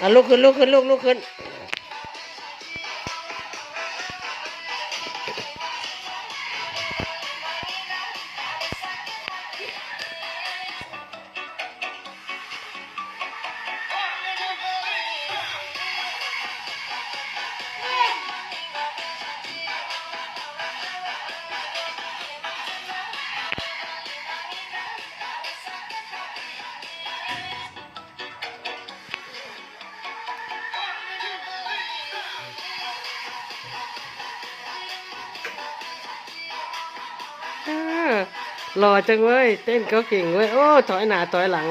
อะลุกขึ้นลุกขึ้นลุกลุกขึ้น หล่อจังเว้ย เต้นก็เก่งเว้ย โอ้ ถอยหน้าถอยหลัง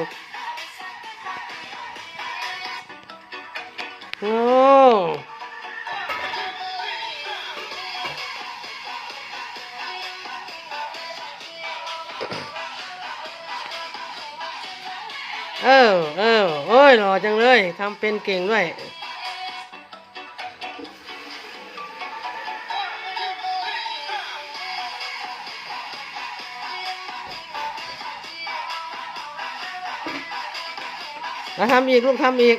โอ้เออเออโอ้ยหล่อจังเลยทำเป็นเก่งด้วย แล้วทำอีก ลูกทำอีก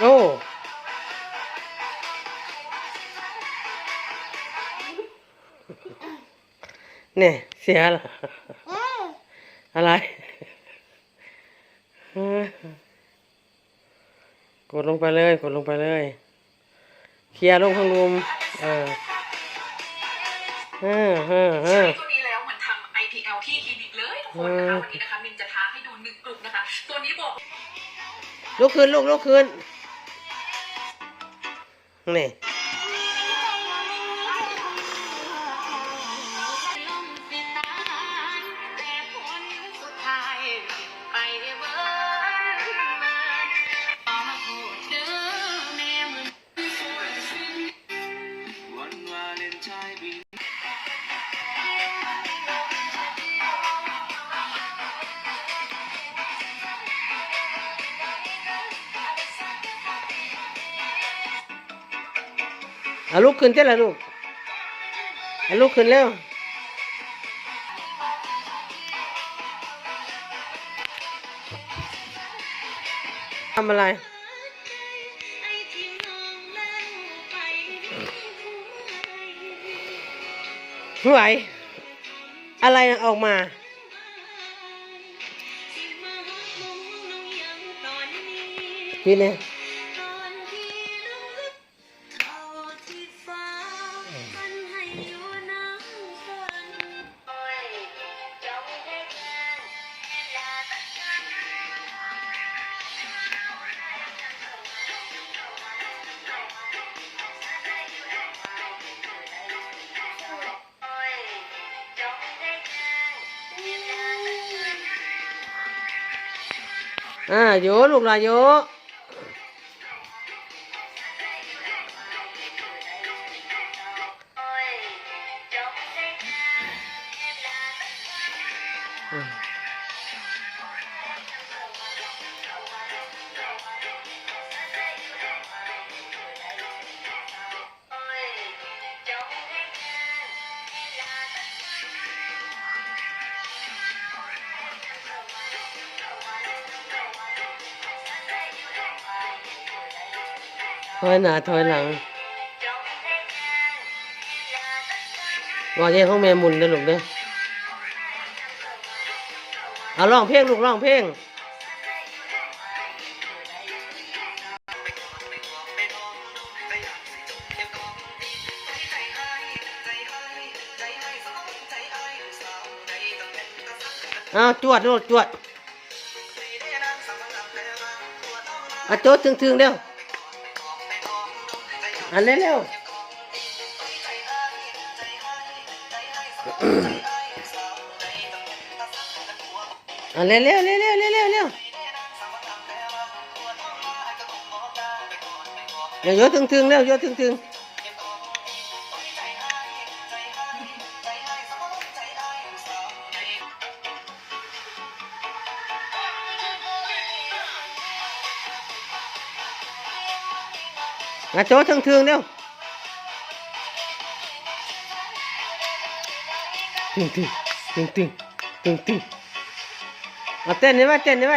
โอ้เนี่ยเสียเหรอ อะไรเออกด ลงไปเลย กดลงไปเลย เคลียร์ลงข้างลุมเออเออเออเออ ตัวนี้แล้วเหมือนทำ IPL ที่คลินิกเลยทุกคนนะคะวันนี้นะคะมินจะท้าให้ดูหนึ่งกลุ่มนะคะ ตัวนี้บอก ลุกขึ้นลูกลุกขึ้นนี่วัน เอาลุกขึ้นเจ้าละลูกเอาลุกขึ้นเร็วทำอะไรไหว อะไรออกมาพี่เนี่ย อ่าโยลูกหลาโย อยหน้าถอยหลังว่าเย่ของแม่มุนเด้อลูกเด้อเอาร้องเพลงลูกร้องเพลงอ้าจวดลูกจวดอะโจดถึงๆเร็ว อันเร็วอันเร็วเร็วเร็วเร็วเร็วเร็วโยถึงถึงเร็วโยถึงถึง มาโจ้ทึงทึงๆเร็วตึงตึงตึงตึงตึงตึงเอาเต้นนี่ไหมเต้นนี่ไหม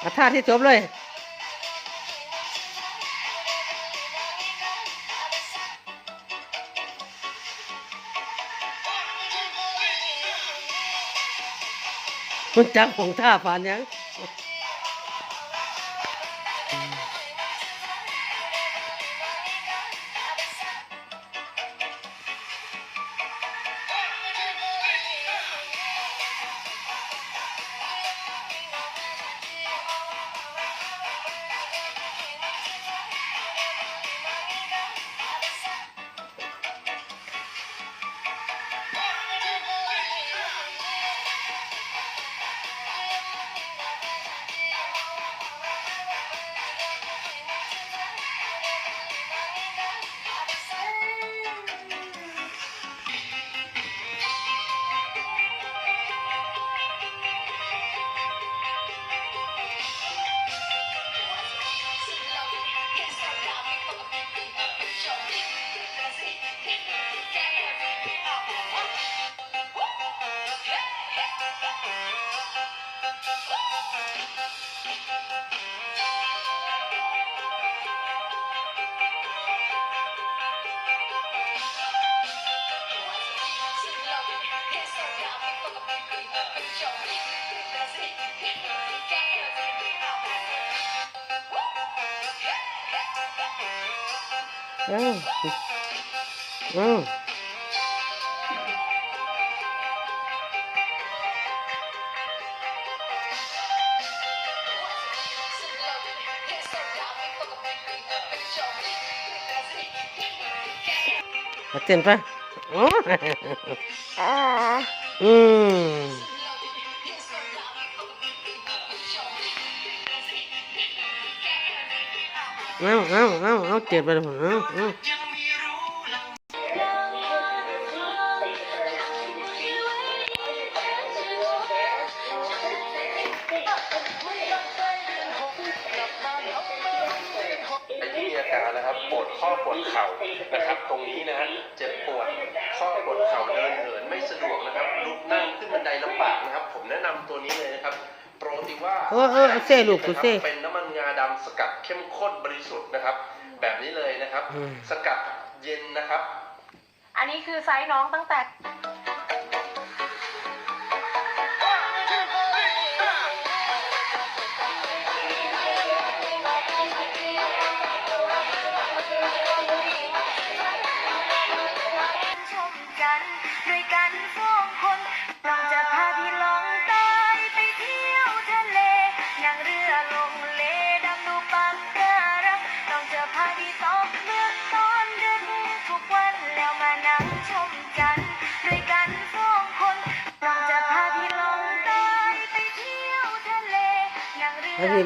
เอาท่าที่จบเลย มันจักของท่าผ่านยัง เอ้าเอ้าเอืมเอาเอาเอาเอาเจ็บไปแล้วเอาเอ้าที่อาการนะครับปวดข้อปวดเข่านะครับ ตรงนี้นะฮะเจ็บ นั่งขึ้นบันไดลำบากนะครับ ผมแนะนำตัวนี้เลยนะครับโปรติว่าเออเออเอาเซ่ลูกกูเซ่เป็นน้ำมันงาดำสกัดเข้มข้นบริสุทธิ์นะครับ แบบนี้เลยนะครับ อืม สกัดเย็นนะครับ อันนี้คือไซส์น้องตั้งแต่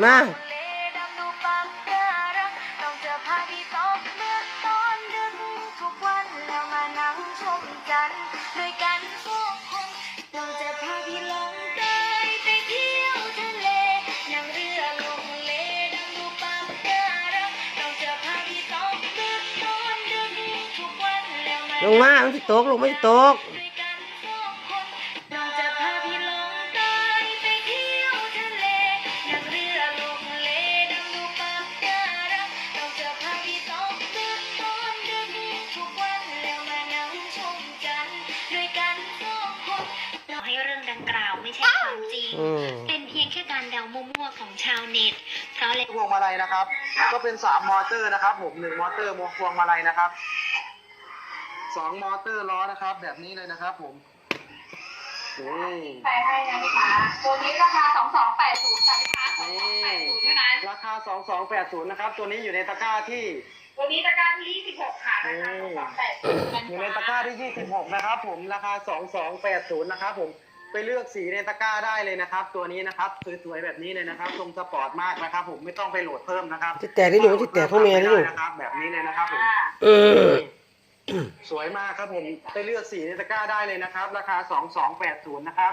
เรือลงเลดำดูปะการังเรา ใช่ความจริง อืม เป็นเพียงแค่การเดามั่วๆของชาวเน็ต เพราะเลพวงมาลัยนะครับ ก็เป็นสามมอเตอร์นะครับ ผมหนึ่งมอเตอร์พวงมาลัยนะครับสองมอเตอร์ล้อนะครับ แบบนี้เลยนะครับ ผมนี่ไปให้นะคะตัวนี้ราคา 2280จ้ะลูกค้า2280เท่านั้น ราคา 2280 นะครับ ตัวนี้อยู่ในตะกร้าที่ ตัวนี้ตะกร้าที่26ค่ะราคา2280อยู่ในตะกร้าที่ 26 นะครับ ผมราคา 2280 นะครับ ผม ไปเลือกสีในตะกร้าได้เลยนะครับ ตัวนี้นะครับสวยๆแบบนี้เลยนะครับทรงสปอร์ตมากนะครับ ผมไม่ต้องไปโหลดเพิ่มนะครับจะแตกได้หรือไม่จะแตกพ่อแม่ได้หรือนะครับ แบบนี้เลยนะครับผมเออสวยมากครับผมไปเลือกสีในตะกร้าได้เลยนะครับ ราคา2280นะครับ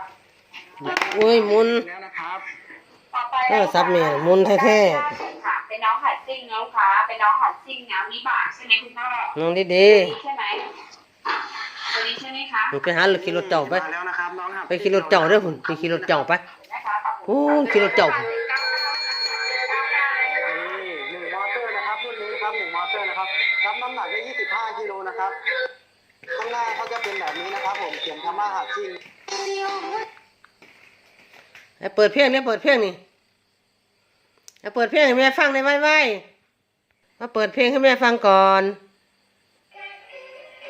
โอ้ยมุนแล้วนะครับต่อไปโทรศัพท์แม่หมุนแท้ค่ะเป็นน้องหัดซิ่งนะลูกค้าเป็นน้องหัดซิ่งนะวิบากใช่ไหมคุณพ่อๆน้องดีตัวนี้ใช่ไหม ตัวนี้ใช่ไหมคะๆมึงไปหารถขี่รถเจ้าไป มาแล้วนะครับน้องครับไปขี่รถเจ้าเด้อพุ่นไปขี่รถเจ้าไปนะคะปรับปรุงโอ้ขี่รถเจ้านี่หนึ่งมอเตอร์นะครับรุ่นนี้ครับหนึ่งมอเตอร์นะครับรับน้ำหนักได้25กิโลนะครับข้างหน้าเขาจะเป็นแบบนี้นะครับ ผมเขียนคำว่าหัดซิ่งไอ้เปิดเพลงเนี่ยเปิดเพลงนี่ไอ้เปิดเพลงให้แม่ฟังได้ไว้ๆมาเปิดเพลงให้แม่ฟังก่อน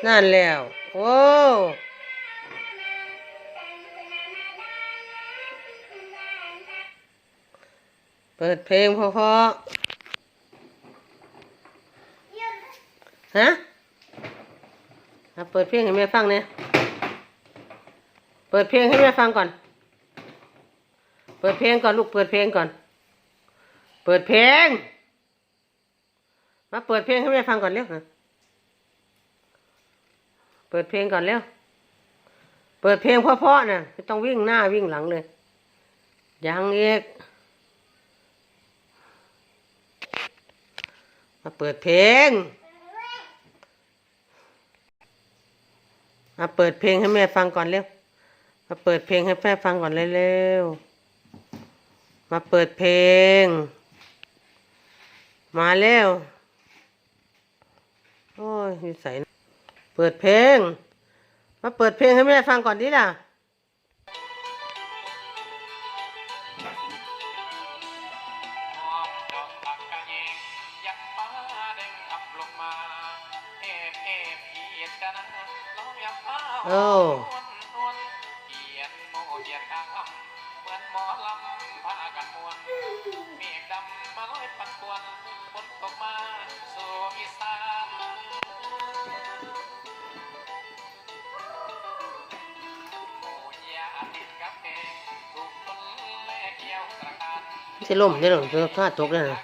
นั่นแล้ว โอ้เปิดเพลงพราะๆฮะมาเปิดเพลงให้แม่ฟังเนี่ยเปิดเพลงให้แม่ฟังก่อน เปิดเพลงก่อนลูกเปิดเพลงก่อน เปิดเพลง มาเปิดเพลงให้แม่ฟังก่อนเร็วนะ เปิดเพลงก่อนเร็วเปิดเพลงเพราะๆน่ะไม่ต้องวิ่งหน้าวิ่งหลังเลย ยังเอกมาเปิดเพลง มาเปิดเพลงให้แม่ฟังก่อนเร็ว มาเปิดเพลงให้แม่ฟังก่อนเร็วๆมาเปิดเพลง มาเร็ว โอ้ยนิสัย ปิดเพลง มาเปิดเพลงให้แม่ฟังก่อนดิล่ะ โอ สิล่มได้หรอจะท่าตกได้หรอ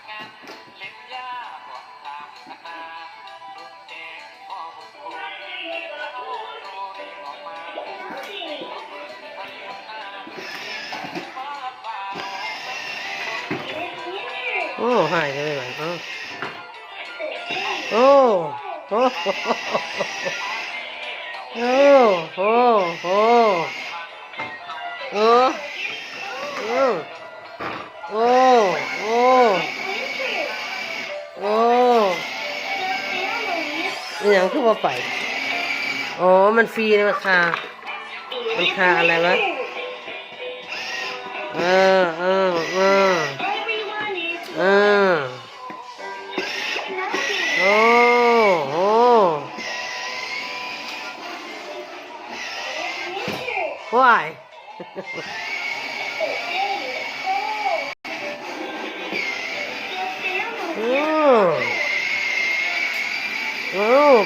โอ้หายเลยไหมโอ้โอ้ ไป อ๋อ มันฟรีนะมันคามันค่าอะไรวะ เออเออเออเออโอ้โหว้าย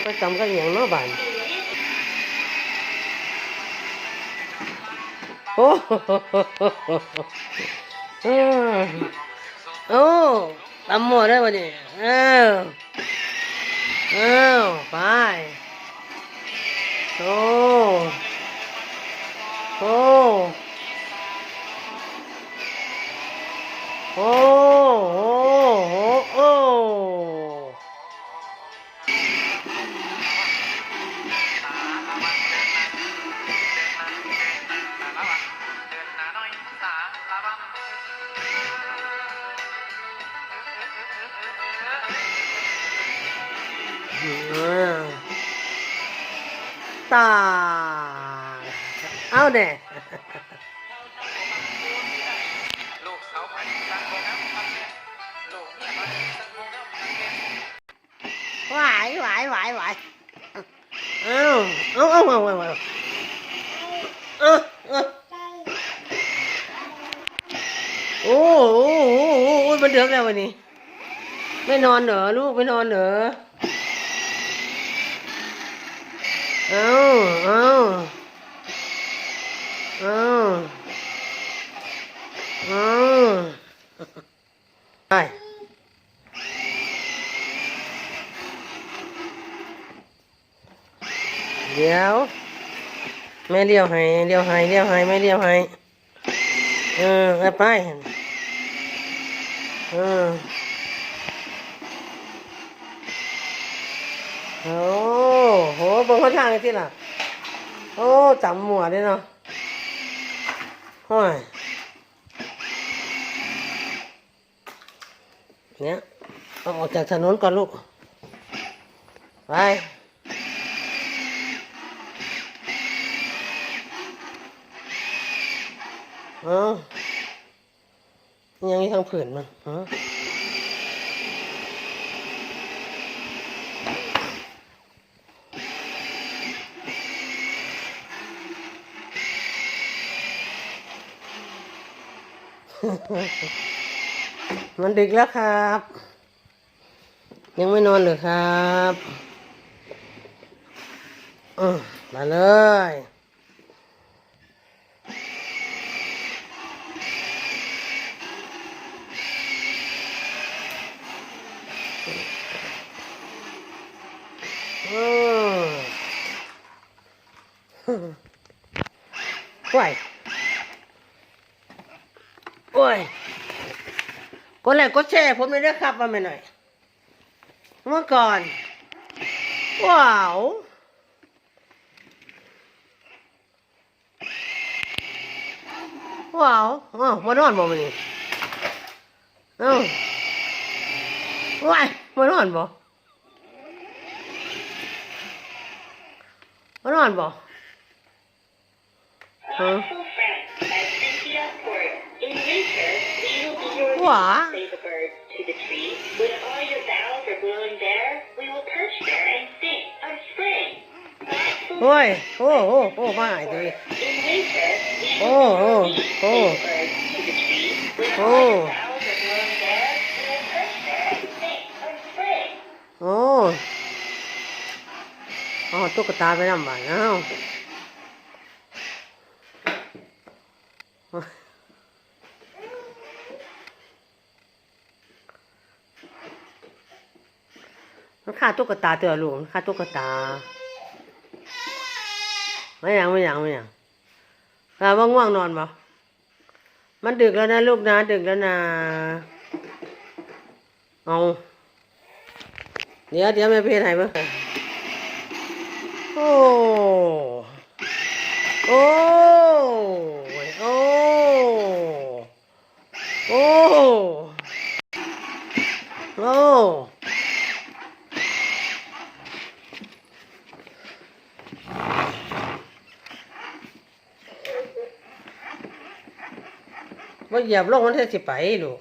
ไปจำกันอย่างเน้อบานโอ้โหเออโอ้ตำหมดได้ปะเนี่ยเอ้าเอ้าไปโอ้โอ้โอ้ ตา เอาแน่หวไหวไหวไหวเอ้าเอ้าเอ้าเอ้าเอ้าเออเอู้หโอ้โหมันเดือดแล้ววันนี้ ไม่นอนเหรอลูกไม่นอนเหรอ เอาเอาเอาเอาไปเดี๋ยวแม่เลี้ยวให้เลี้ยวให้เลี้ยวให้แม่เลี้ยวให้เออเอาไปเออโอ้ โหเบิ่งเขาทางนี่ที่ล่ะ โอ้จำหมัวเด้เนาะห้อยเนี่ยเอาออกจากถนนก่อนลูก ไปเอายังมีทางผืนมันฮะ มันดึกแล้วครับ ยังไม่นอนเลยครับมาเลยอืมโอ้ย โอ้ยกดไลค์กดแชร์ผมเลยนะครับว่าไม่หน่อยเมื่อก่อน ว้าวว้าวอ้าวมานอนบ่มันนี่เอ้าว้ายมานอนบ่มานอนบ่ฮะ bare, we will perch there and sing of spring. โอ้ยโอ้โอ้โอ้มาหายตัว In winter, we โอ้โอ้โอ้ say the bird to the tree. When โอ้ all your boughs are blowing bare, we will perch there and sing of spring. โอ้อ๋อตุ๊กตาไปนำบ้านเอ้า มันฆ่าตุ๊กตาเตือลูกมันฆ่าตุ๊กตาไม่ยังไม่ยังไม่ยังอ่าว่างๆนอนบ่มันดึกแล้วนะลูกนะดึกแล้วนะเอาเดี๋ยวเดี๋ยวแม่เพจให้เบิ่งโอ้โอ้โอ้โอ้โอ้ ว่าเหยียบลงมันเท่สิไปลูก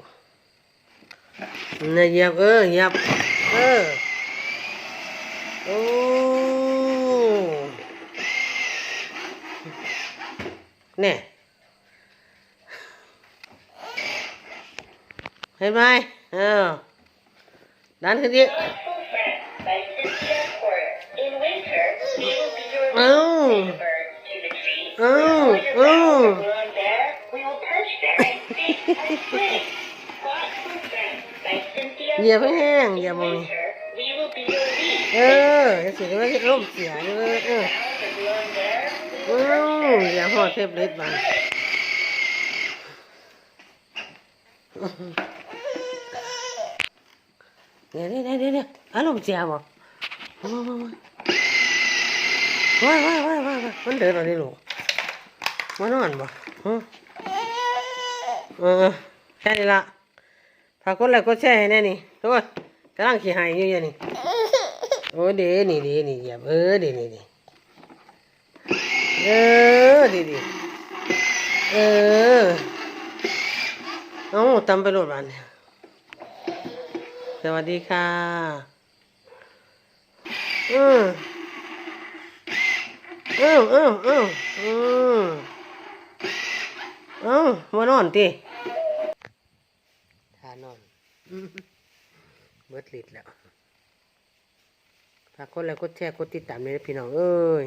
น่ะเหยียบเออเหยียบเออโอ้เนี่ยเห็นไหมเออดันขึ้นดิ ยียบให้ Porter. แห้งเหยียบมืองเออเสียไม่ร่มเสียเลยเออ Boughs are blowing bare, we อืออย่าหอดเทปเล็ดมาเดี๋ยวเดี๋ยวเดี๋ยวเดี๋ยวอารมณ์เสียบ่ว้ายว้ายว้ายว้ายว้ามันเดินอะไรลูกมานอนบ่ฮะเออแค่นี้ละฝากกดไลค์กดแชร์ให้แน่นี่ ทุกคนกำลังขี้หายอยู่อย่างนี้โอ้เดี๋ยวนี่เดี๋ยวนี่เหยียบเออเดี๋ยวนี่เดี๋ยวเออดีดีเออเอาตำไปโหลดมันเนี่ยสวัสดีค่ะอืมอืมอืมอืมอืมเอามานอนติทานอน เบิดลิดแล้วฝากกดไลค์กดแชร์กดติดตามเลยนะพี่น้องเอ้ย